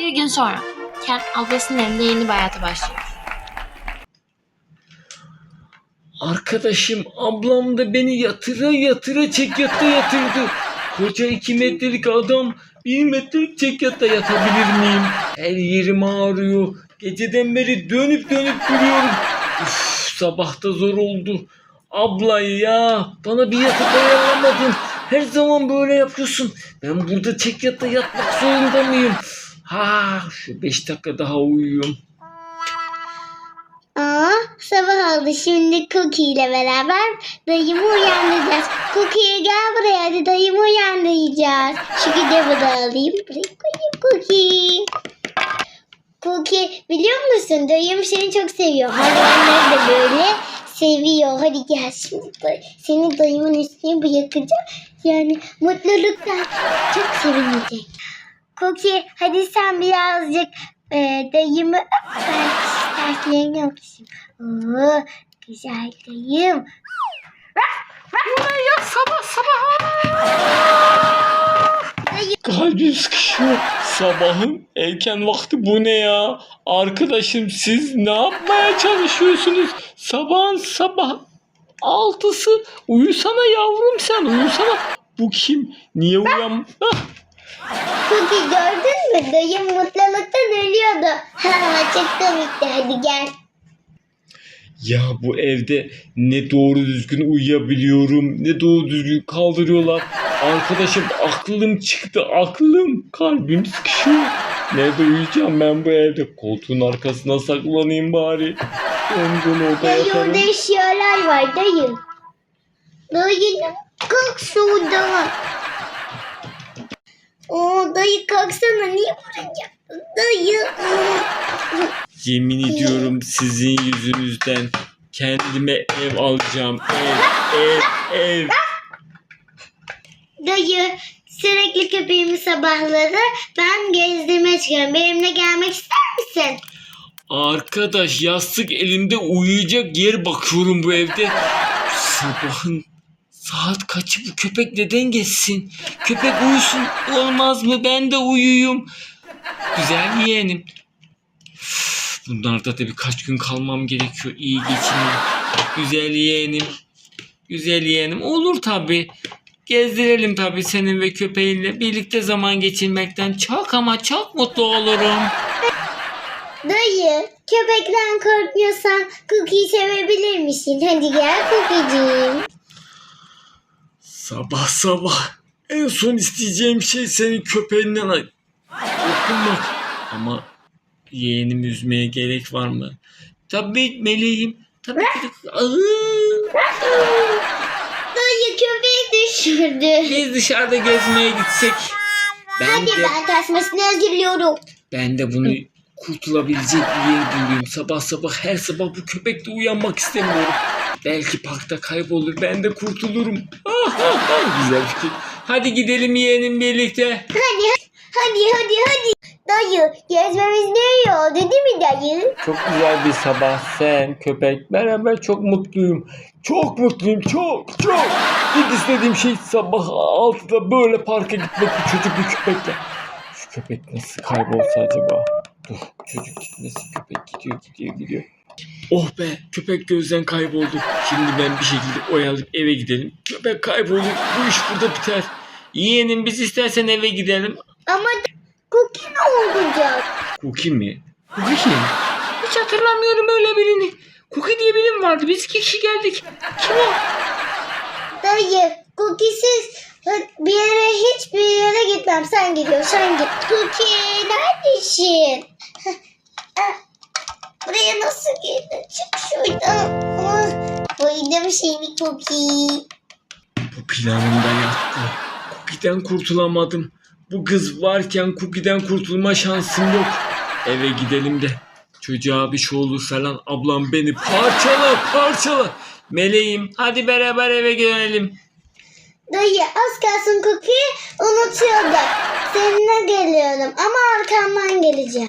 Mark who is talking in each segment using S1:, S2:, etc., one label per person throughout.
S1: Bir gün sonra Ken ablasının evinde yeni bir hayata başlıyor.
S2: Arkadaşım ablam da beni yatıra yatıra çekyatta yatırdı. Koca iki metrelik adam bir metrelik çekyatta yatabilir miyim? Her yerim ağrıyor. Geceden beri dönüp dönüp duruyorum. Uf, sabah da zor oldu. Abla ya bana bir yatak ayarlamadın. Her zaman böyle yapıyorsun. Ben burada çekyatta yatmak zorunda mıyım? Ha şu beş dakika daha uyuyayım.
S3: Aa, sabah oldu. Şimdi Cookie ile beraber dayımı uyandıracağız. Cookie gel buraya hadi dayımı uyandıracağız. Şu kitabı da alayım. Buraya koyayım Cookie. Cookie biliyor musun dayım seni çok seviyor. Hayvanları da böyle seviyor. Hadi gel şimdi seni dayımın üstüne bırakacağım. Yani mutluluktan çok sevinecek. Cookie hadi sen birazcık e, dayımı derslerini okuyayım. Oo, güzel dayım.
S2: Ya sabah sabah. Kalbim sıkışıyor. Sabahın erken vakti bu ne ya? Arkadaşım siz ne yapmaya çalışıyorsunuz? Sabahın sabah altısı. Uyusana yavrum sen uyusana. Bu kim? Niye uyan? Ah,
S3: Cookie gördün mü? Dayım mutluluktan ölüyordu. Ha, çok komikti. Hadi gel.
S2: Ya bu evde ne doğru düzgün uyuyabiliyorum ne doğru düzgün kaldırıyorlar. Arkadaşım aklım çıktı aklım. Kalbim sıkışıyor. Nerede uyuyacağım ben bu evde? Koltuğun arkasına saklanayım bari. Ondan orada
S3: Dayı
S2: yatarım.
S3: orada eşyalar var dayı. Dayı kalk şuradan. Oo, dayı kalksana niye vuracak? Dayı.
S2: Yemin ediyorum sizin yüzünüzden kendime ev alacağım. Ev, ev, ev.
S3: Dayı sürekli köpeğimi sabahları ben gezdirmeye çıkıyorum. Benimle gelmek ister misin?
S2: Arkadaş yastık elimde uyuyacak yer bakıyorum bu evde. Sabahın saat kaçı bu köpek neden geçsin? Köpek uyusun olmaz mı? Ben de uyuyayım. Güzel yeğenim. Bunlarda da birkaç gün kalmam gerekiyor. İyi geçineyim. Güzel yeğenim. Güzel yeğenim. Olur tabi. Gezdirelim tabi senin ve köpeğinle. Birlikte zaman geçirmekten çok ama çok mutlu olurum.
S3: Dayı köpekten korkmuyorsan Cookie'yi sevebilir misin? Hadi gel Cookie'ciğim.
S2: Sabah sabah en son isteyeceğim şey senin köpeğinden dokunmak. Ama yeğenimi üzmeye gerek var mı? Tabii meleğim. Tabii ki. Aa!
S3: Dayı köpeği düşürdü.
S2: Biz dışarıda gezmeye gitsek. Ben
S3: Hadi
S2: de,
S3: ben tasmasını hazırlıyorum.
S2: ben de bunu kurtulabilecek bir yer bulayım. Sabah sabah her sabah bu köpekle uyanmak istemiyorum. Belki parkta kaybolur ben de kurtulurum. Ah. Güzel fikir. Hadi gidelim yeğenim birlikte.
S3: Hadi hadi hadi hadi. Dayı gezmemiz ne iyi oldu değil mi dayı?
S2: Çok güzel bir sabah. Sen, köpek beraber çok mutluyum. Çok mutluyum. Çok çok. İlk istediğim şey sabah 6'da böyle parka gitmek bir çocuk bir köpekle. Şu köpek nasıl kaybolsa acaba? Dur çocuk gitmesin. Köpek gidiyor gidiyor gidiyor. Oh be köpek gözden kayboldu. Şimdi ben bir şekilde oyalayıp eve gidelim. Köpek kayboldu. Bu iş burada biter. Yeğenim biz istersen eve gidelim.
S3: Ama Cookie ne olacak?
S2: Cookie mi? Cookie kim? Hiç hatırlamıyorum öyle birini. Cookie diye birim vardı. Biz iki kişi geldik. Kim o?
S3: Dayı Cookie'siz bir yere hiçbir yere gitmem. Sen gidiyorsun sen git. Cookie neredesin? Buraya nasıl girdin? Çık şuradan. Ah, Koydum seni Cookie.
S2: Bu planımda yattı. Cookie'den kurtulamadım. Bu kız varken Cookie'den kurtulma şansım yok. Eve gidelim de. Çocuğa bir şey olur falan ablam beni parçalar parçalar. Meleğim hadi beraber eve dönelim.
S3: Dayı az kalsın Cookie unutuyordum. Seninle geliyorum ama arkamdan geleceğim.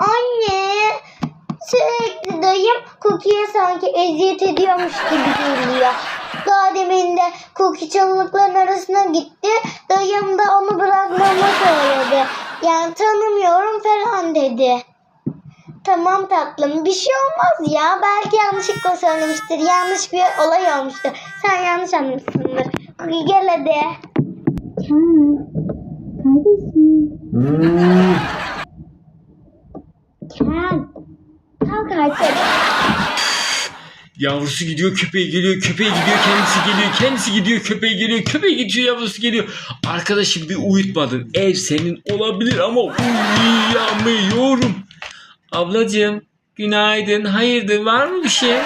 S3: Anne sürekli dayım Cookie'ye sanki eziyet ediyormuş gibi geliyor. Daha demin de Cookie çalılıkların arasına gitti. Dayım da onu bırakmak tanıdığımı söyledi. Yani tanımıyorum falan dedi. Tamam tatlım bir şey olmaz ya. Belki yanlışlıkla söylemiştir. Yanlış bir olay olmuştur. Sen yanlış anlamışsındır. Cookie gel hadi. Ken. Kalk.
S2: Yavrusu gidiyor köpeği geliyor köpeği gidiyor kendisi geliyor kendisi gidiyor köpeği geliyor köpeği gidiyor yavrusu geliyor. Arkadaşım bir uyutmadın ev senin olabilir ama uyuyamıyorum. Ablacığım günaydın hayırdır var mı bir şey?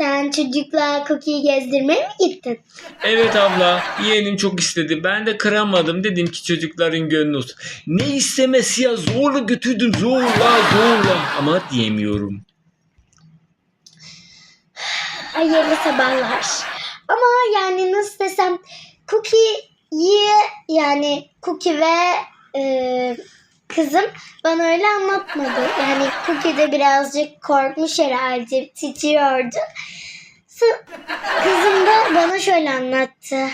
S3: Sen çocukla Cookie'yi gezdirmeye mi gittin?
S2: Evet abla yeğenim çok istedi ben de kıramadım dedim ki çocukların gönlü olsun. Ne istemesi ya zorla götürdüm zorla zorla ama diyemiyorum.
S3: Hayırlı sabahlar. Ama yani nasıl desem Cookie'yi yani Cookie ve e, kızım bana öyle anlatmadı. Yani Cookie de birazcık korkmuş herhalde titriyordu. Kızım da bana şöyle anlattı.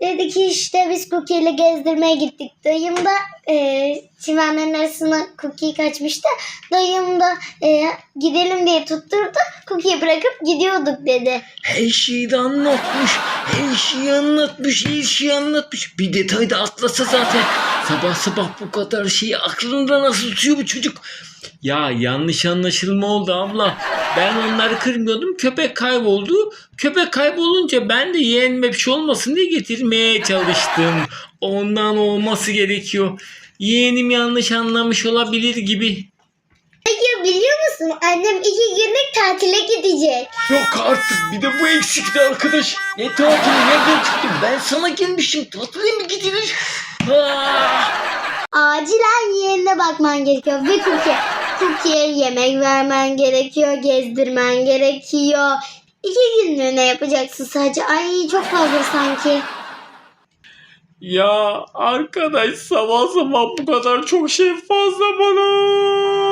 S3: Dedi ki işte biz Cookie ile gezdirmeye gittik. Dayım da e, çimenlerin arasına Cookie kaçmıştı. Dayım da e, gidelim diye tutturdu. Cookie'yi bırakıp gidiyorduk dedi.
S2: Her şeyi de anlatmış. Her şeyi anlatmış. Her şeyi anlatmış. Bir detay da atlasa zaten. Sabah sabah bu kadar şeyi aklında nasıl tutuyor bu çocuk? Ya yanlış anlaşılma oldu abla. Ben onları kırmıyordum. Köpek kayboldu. Köpek kaybolunca ben de yeğenime bir şey olmasın diye getirmeye çalıştım. Ondan olması gerekiyor. Yeğenim yanlış anlamış olabilir gibi.
S3: Hayır biliyor musun? Annem iki günlük tatile gidecek.
S2: Yok artık bir de bu eksikti arkadaş. Ne tatili nereden çıktı? Ben sana gelmişim. Tatile mi gidilir? Ah!
S3: Acilen yeğenine bakman gerekiyor. Ve Cookie. Cookie'ye yemek vermen gerekiyor. Gezdirmen gerekiyor. İki günlüğüne yapacaksın sadece. Ay çok fazla sanki.
S2: Ya arkadaş sabah sabah bu kadar çok şey fazla bana.